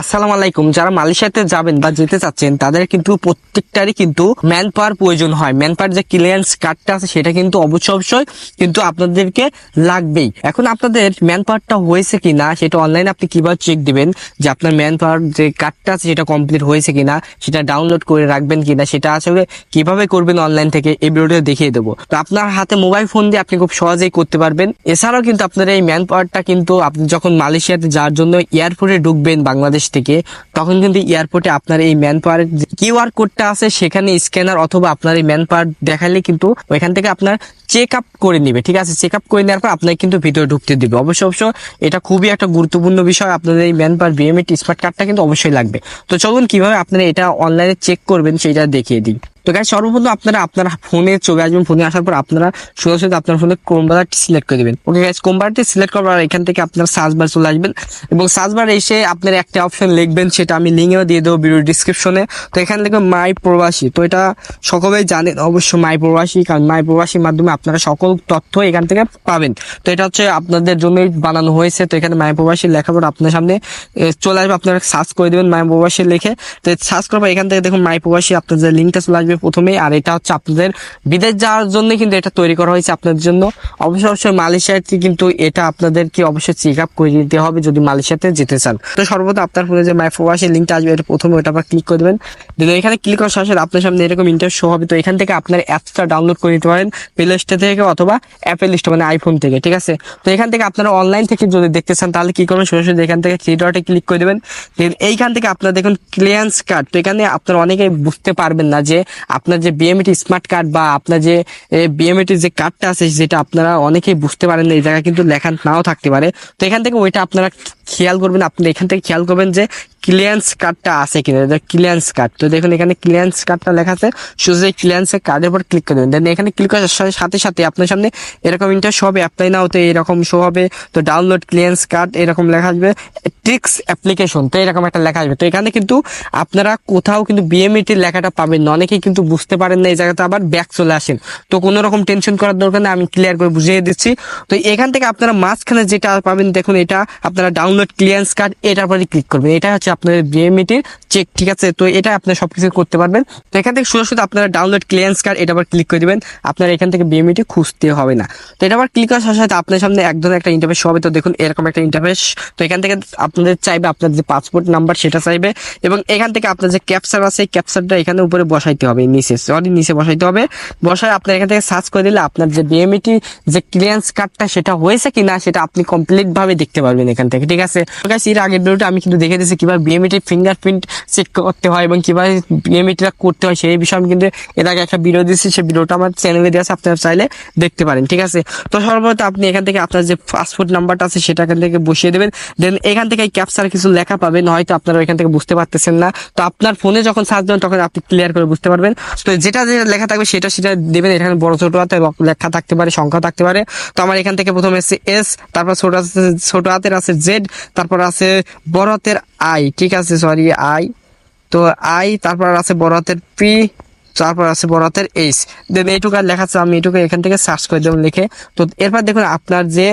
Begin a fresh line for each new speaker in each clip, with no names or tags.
আসসালামু আলাইকুম। যারা মালয়েশিয়াতে যাবেন বা যেতে চাচ্ছেন, তাদের কিন্তু প্রত্যেকটারই কিন্তু ম্যান পাওয়ার প্রয়োজন হয়। ম্যান পাওয়ার যে ক্লিয়ারেন্স কার্ডটা আছে, সেটা কিন্তু অবশ্যই অবশ্যই কিন্তু আপনাদেরকে লাগবেই। এখন আপনাদের ম্যান পাওয়ারটা হয়েছে কিনা, সেটা অনলাইনে আপনি কীভাবে চেক দিবেন যে আপনার ম্যান পাওয়ার যে কার্ডটা আছে, সেটা কমপ্লিট হয়েছে কিনা, সেটা ডাউনলোড করে রাখবেন কিনা, সেটা আসলে কীভাবে করবেন অনলাইন থেকে, এই ভিডিওটা দেখিয়ে দেবো। তো আপনার হাতে মোবাইল ফোন দিয়ে আপনি খুব সহজেই করতে পারবেন। এছাড়াও কিন্তু আপনার এই ম্যান পাওয়ারটা কিন্তু আপনি যখন মালয়েশিয়াতে যাওয়ার জন্য এয়ারপোর্টে ঢুকবেন, বাংলাদেশ থেকে, তখন কিন্তু এয়ারপোর্টে আপনার এই ম্যান পাওয়ার কিউআর কোডটা আছে, সেখানে স্ক্যানার অথবা আপনার এই ম্যান পাওয়ার দেখালে কিন্তু ওইখান থেকে আপনার চেক আপ করে নিবে, ঠিক আছে? চেক আপ করে নেওয়ার পর আপনাকে কিন্তু ভিতরে ঢুকতে দিবে। অবশ্য অবশ্য এটা খুবই একটা গুরুত্বপূর্ণ বিষয়। আপনাদের এই ম্যান পাওয়ার বিএমএ স্মার্ট কার্ডটা কিন্তু অবশ্যই লাগবে। তো চলুন কীভাবে আপনারা এটা অনলাইনে চেক করবেন, সেটা দেখিয়ে দিই। তো গাইজ সর্বপ্রথম আপনারা আপনার ফোনে চলে আসবেন, ফোনে আসার পর আপনারা সোজাসুজি আপনার ফোনে ক্রোমবারটি সিলেক্ট করে দেবেন। ওকে গাইজ ক্রোমবারটি সিলেক্ট করার এখান থেকে আপনার সার্চ বার চলে আসবেন এবং সার্চ বার এসে আপনার একটা অপশন লিখবেন, সেটা আমি লিঙ্কেও দিয়ে দেবো ভিডিও ডিসক্রিপশনে তো এখানে লিখবেন মাই প্রবাসী তো এটা সকলেই জানেন অবশ্য মাই প্রবাসী কারণ মাই প্রবাসীর মাধ্যমে আপনারা সকল তথ্য এখান থেকে পাবেন। তো এটা হচ্ছে আপনাদের জন্যই বানানো হয়েছে, তো এখানে মাই প্রবাসী লেখার পর আপনার সামনে চলে আসবে, আপনারা সার্চ করে দেবেন মাই প্রবাসী লিখে। তো সার্চ করার পর এখান থেকে দেখুন মাই প্রবাসী আপনাদের লিঙ্কটা চলে আসবে। প্রথমেই আর এটা হচ্ছে আপনাদের বিদেশ যাওয়ার জন্য কিন্তু এটা তৈরি করা হয়েছে আপনাদের জন্য। অবশ্যই অবশ্যই মালয়েশিয়াতে কিন্তু এটা আপনাদেরকে অবশ্যই চেক আপ করে নিতে হবে যদি মালয়েশিয়াতে যেতে চান। তো সর্বদা আপনার ফোনে যে মাই প্রবাসী লিঙ্কটা আসবে, এটা প্রথমে ওটা আবার ক্লিক করে দেবেন। দেন এখানে ক্লিক করার সাথে আপনার সামনে এরকম ইন্টার শো হবে। তো এখান থেকে আপনার অ্যাপসটা ডাউনলোড করে নিতে পারেন প্লে স্টোর থেকে অথবা অ্যাপেল স্টোর মানে আইফোন থেকে, ঠিক আছে? তো এখান থেকে আপনারা অনলাইন থেকে যদি দেখতে চান, তাহলে কি করবেন? সরাসরি এখান থেকে থ্রি ডটে ক্লিক করে দেবেন। দেন এইখান থেকে আপনারা দেখুন ক্লিয়ারেন্স কার্ড তো এখানে আপনারা অনেকেই বুঝতে পারবেন না যে আপনার যে বিএমএটি স্মার্ট কার্ড বা আপনার যে বিএমএটি যে কার্ডটা আছে যেটা আপনারা অনেকেই বুঝতে পারেন এই জায়গায় কিন্তু লেখা নাও থাকতে পারে। তো এখান থেকে ওইটা আপনারা খেয়াল করবেন, আপনি এখান থেকে খেয়াল করবেন যে ক্লিয়ারেন্স কার্ডটা আছে কিনা ক্লিয়ারেন্স কার্ড তো দেখুন, এখানে ক্লিয়ারেন্স কার্ডটা লেখা আছে, শুধু এই ক্লিয়ারেন্স কার্ডের উপর ক্লিক করে দেন এখানে ক্লিক করার সাথে- সাথে আপনার সামনে এরকম ইন্টার শো হবে অ্যাপ্লাই নাও তো এরকম শো হবে। তো ডাউনলোড ক্লিয়ারেন্স কার্ড এরকম লেখা আসবে ট্রিক্স অ্যাপ্লিকেশন তো এরকম একটা লেখা আসবে। তো এখানে কিন্তু আপনারা কোথাও কিন্তু বিএমইটির লেখাটা পাবেন না। অনেকেই কিন্তু বুঝতে পারেন না, এই জায়গাতে আবার ব্যাক চলে আসেন। তো কোনো রকম টেনশন করার দরকার নেই, আমি ক্লিয়ার করে বুঝিয়ে দিচ্ছি। তো এখান থেকে আপনারা মাঝখানে যেটা পাবেন, দেখুন, এটা আপনারা ডাউনলোড ক্লিয়ারেন্স কার্ড এটার পরে ক্লিক করবেন। এটা হচ্ছে আপনাদের বিএমইটির চেক ঠিক আছে? তো এটা আপনারা সবকিছু করতে পারবেন। তো এখান থেকে শুধু শুধু আপনারা ডাউনলোড ক্লিয়ারেন্স কার্ড এটা আবার ক্লিক করে দিবেন। আপনারা এখান থেকে বিএমইটি খুঁজতে হবে না। তো এটা আবার ক্লিক করার সাথে সাথে আপনার সামনে এক ধরনের একটা ইন্টারফেস হবে। তো দেখুন, এরকম একটা ইন্টারফেস তো এখান থেকে আপনাদের চাইবে আপনার যে পাসপোর্ট নাম্বার সেটা চাইবে। এবং এখান থেকে আপনার যে ক্যাপচার আছে, এই ক্যাপচারটা এখানে উপরে বসাইতে হবে নিচে সরি নিচে বসাইতে হবে। বসায় আপনার এখান থেকে সার্চ করে দিলে আপনার যে বিএমইটি যে ক্লিয়ারেন্স কার্ডটা সেটা হয়েছে কিনা, সেটা আপনি কমপ্লিট ভাবে দেখতে পারবেন এখান থেকে, ঠিক আছে? এর আগের ভিডিওটা আমি কিন্তু দেখে দিয়েছি কীভাবে বিএমইটির ফিঙ্গারপ্রিন্ট চেক করতে হয় এবং কীভাবে বিএমইটিটা করতে হয় সেই বিষয়ে আমি কিন্তু এর আগে একটা ভিডিও দিয়েছি, সেই ভিডিওটা আমার চ্যানেলে দেওয়া আছে, আপনারা চাইলে দেখতে পারেন, ঠিক আছে? তো সর্বপ্রথম আপনি এখান থেকে আপনার যে পাসপোর্ট নাম্বারটা আছে সেটা এখান থেকে বসিয়ে দেবেন দেন এখান থেকে ক্যাপচার কিছু লেখা পাবেন, হয়তো আপনারা এখান থেকে বুঝতে পারতেছেন না। তো আপনার ফোনে যখন সার্চ দেবেন, তখন আপনি ক্লিয়ার করে বুঝতে পারবেন। তো যেটা যেটা লেখা থাকবে সেটা সেটা দেবেন, এখানে বড় ছোট হাতে লেখা থাকতে পারে, সংখ্যা থাকতে পারে। তো আমার এখান থেকে প্রথমে এসছে এস তারপর ছোট আছে, ছোট হাতের আছে জেড তারপর আছে বড় হাতের আই ঠিক আছে সরি আই তো আই তারপর আছে বড় হাতের পি তারপর আছে বড় হাতের এইচ দেন এইটুকু আর লেখা আছে আমি এইটুকু এখান থেকে সার্চ করে দেবো লিখে। তো এরপর দেখুন আপনার যে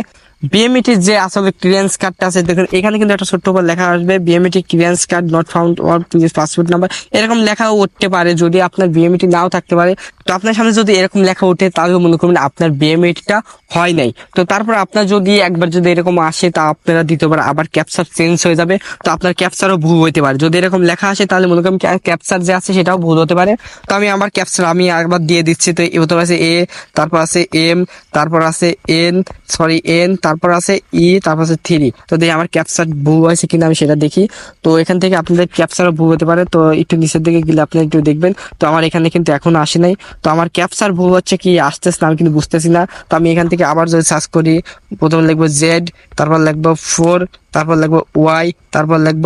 বিএমইটির যে আসলে ক্লিয়ারেন্স কার্ডটা আছে, দেখুন এখানে কিন্তু একটা ছোট্ট করে লেখা আসবে BMET clearance card not found or passport number এরকম লেখা উঠতে পারে, যদি আপনার বিএমইটি নাও থাকতে পারে। তো আপনার সামনে যদি এরকম লেখা ওঠে, তাহলে মনে করবেন আপনার বিএমইটিটা হয় নাই। তো তারপর আপনার যদি একবার যদি এরকম আসে, তা আপনারা দিতে পারে আবার ক্যাপচার চেঞ্জ হয়ে যাবে, তো আপনার ক্যাপচারও ভুল হতে পারে। যদি এরকম লেখা আসে, তাহলে মনে করেন ক্যাপচার যে আছে, সেটাও ভুল হতে পারে। তো আমি আমার ক্যাপচার আমি একবার দিয়ে দিচ্ছি। তো প্রথমে আছে এ তারপর আছে এম তারপর আছে এন সরি এন তারপর আছে ই তারপর আছে থ্রি তো দেখি আমার ক্যাপচার ভুল হয়েছে কিনা, আমি সেটা দেখি। তো এখান থেকে আপনাদের ক্যাপচারও ভুল হতে পারে। তো একটু নিচের দিকে গেলে আপনি একটু দেখবেন। তো আমার এখানে কিন্তু এখনও আসে নাই। তো আমার ক্যাপচার ভুল হচ্ছে কি, আসতেছে না, আমি কিন্তু বুঝতেছি না। তো আমি এখান থেকে আবার যদি সার্চ করি, প্রথমে লিখব জেড তারপর লিখব ফোর তারপর লিখব ওয়াই তারপর লিখব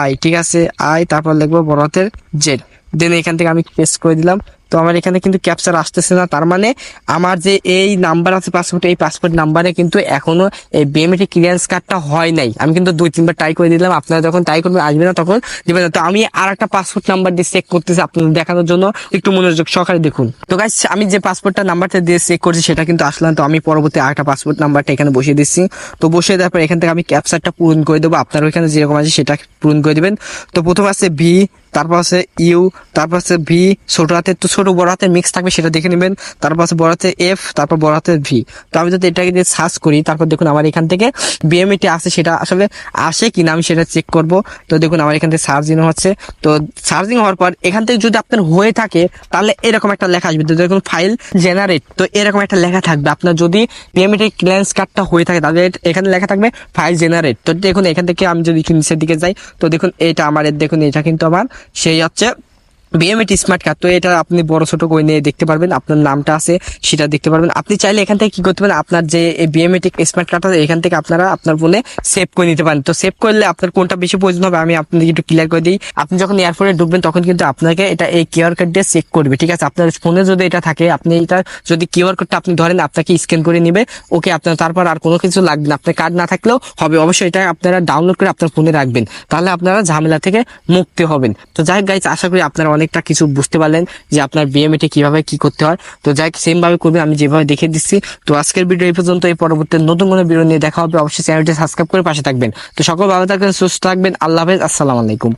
আই ঠিক আছে? আই তারপর লিখব বড় হাতের জেড দেন এখান থেকে আমি পেস্ট করে দিলাম। তো আমার এখানে কিন্তু ক্যাপচার আসতেছে না। তার মানে আমার যে এই নাম্বার আছে পাসপোর্ট এই পাসপোর্ট নাম্বারে কিন্তু এখনও এই বিএমএটি ক্লিয়ারেন্স কার্ডটা হয় নাই। আমি কিন্তু দুই, তিনবার ট্রাই করে দিলাম। আপনারা যখন ট্রাই করবেন, আসবে না তখন দিবেন তো আমি আর একটা পাসপোর্ট নাম্বার দিয়ে চেক করতেছি আপনাদের দেখানোর জন্য। একটু মনোযোগ সহকারে দেখুন। তো গাইস আমি যে পাসপোর্টটা নাম্বারটা দিয়ে চেক করছি, সেটা কিন্তু আসলাম তো আমি পরবর্তী আরেকটা পাসপোর্ট নাম্বারটা এখানে বসিয়ে দিচ্ছি। তো বসিয়ে দেওয়ার পর এখান থেকে আমি ক্যাপচারটা পূরণ করে দেবো। আপনার ওইখানে যেরকম আছে সেটা পূরণ করে দেবেন। তো প্রথম আছে ভি তারপর আছে ইউ তারপর আছে ভি ছোট হাতে তো ছোট বড় হাতে মিক্স থাকবে সেটা দেখে নেবেন। তারপর আছে বড় হাতে এফ তারপর বড় হাতে ভি তো আমি যদি এটাকে দিয়ে সার্চ করি, তারপর দেখুন আমার এখান থেকে বিএমএটি আসে, সেটা আসলে আসে কি না আমি সেটা চেক করব। তো দেখুন আমার এখান থেকে সার্জিং হচ্ছে। তো সার্জিং হওয়ার পর এখান থেকে যদি আপনার হয়ে থাকে, তাহলে এরকম একটা লেখা আসবে। তো দেখুন ফাইল জেনারেট তো এরকম একটা লেখা থাকবে। আপনার যদি বিএমএটি ক্লিয়ারেন্স কার্ডটা হয়ে থাকে, তাহলে এখানে লেখা থাকবে ফাইল জেনারেট তো দেখুন এখান থেকে আমি যদি নিচের দিকে যাই, তো দেখুন এটা আমার, দেখুন এটা কিন্তু আমার, সেই হচ্ছে বিএমএটি স্মার্ট কার্ড তো এটা আপনি বড় ছোট করে নিয়ে দেখতে পারবেন, আপনার নামটা আছে, সেটা দেখতে পারবেন। আপনি চাইলে এখান থেকে কি করতে পারেন, আপনার যে বিএমএটি স্মার্ট কার্ড আছে, এখান থেকে আপনারা আপনার ফোনে সেভ করে নিতে পারেন। তো সেভ করলে আপনার কোনটা বেশি প্রয়োজন হবে, আমি আপনাকে একটু ক্লিয়ার করে দিই। আপনি যখন এয়ারপোর্টে ঢুকবেন, তখন কিন্তু আপনাকে এটা এই কিউআর কোড দিয়ে চেক করবে, ঠিক আছে? আপনার ফোনে যদি এটা থাকে, আপনি এটা যদি কিউআর কোডটা আপনি ধরেন, আপনাকে স্ক্যান করে নিবে ওকে আপনার তারপর আর কোনো কিছু লাগবে না। আপনার কার্ড না থাকলেও হবে, অবশ্যই এটা আপনারা ডাউনলোড করে আপনার ফোনে রাখবেন। তাহলে আপনারা ঝামেলা থেকে মুক্তি হবেন। তো যাই গাইজ আশা করি আপনারা অনেকটা কিছু বুঝতে পারলেন যে আপনার বিএমএটি কীভাবে কি করতে হয়। তো যাই সেম ভাবে করবেন, আমি যেভাবে দেখে দিচ্ছি। তো আজকের ভিডিও এই পর্যন্ত, এই পরবর্তী নতুন কোনো ভিডিও নিয়ে দেখা হবে, অবশ্যই চ্যানেলটি সাবস্ক্রাইব করে পাশে থাকবেন। তো সকল ভালো থাকবেন, সুস্থ থাকবেন, আল্লাহ হাফেজ, আসসালামু আলাইকুম।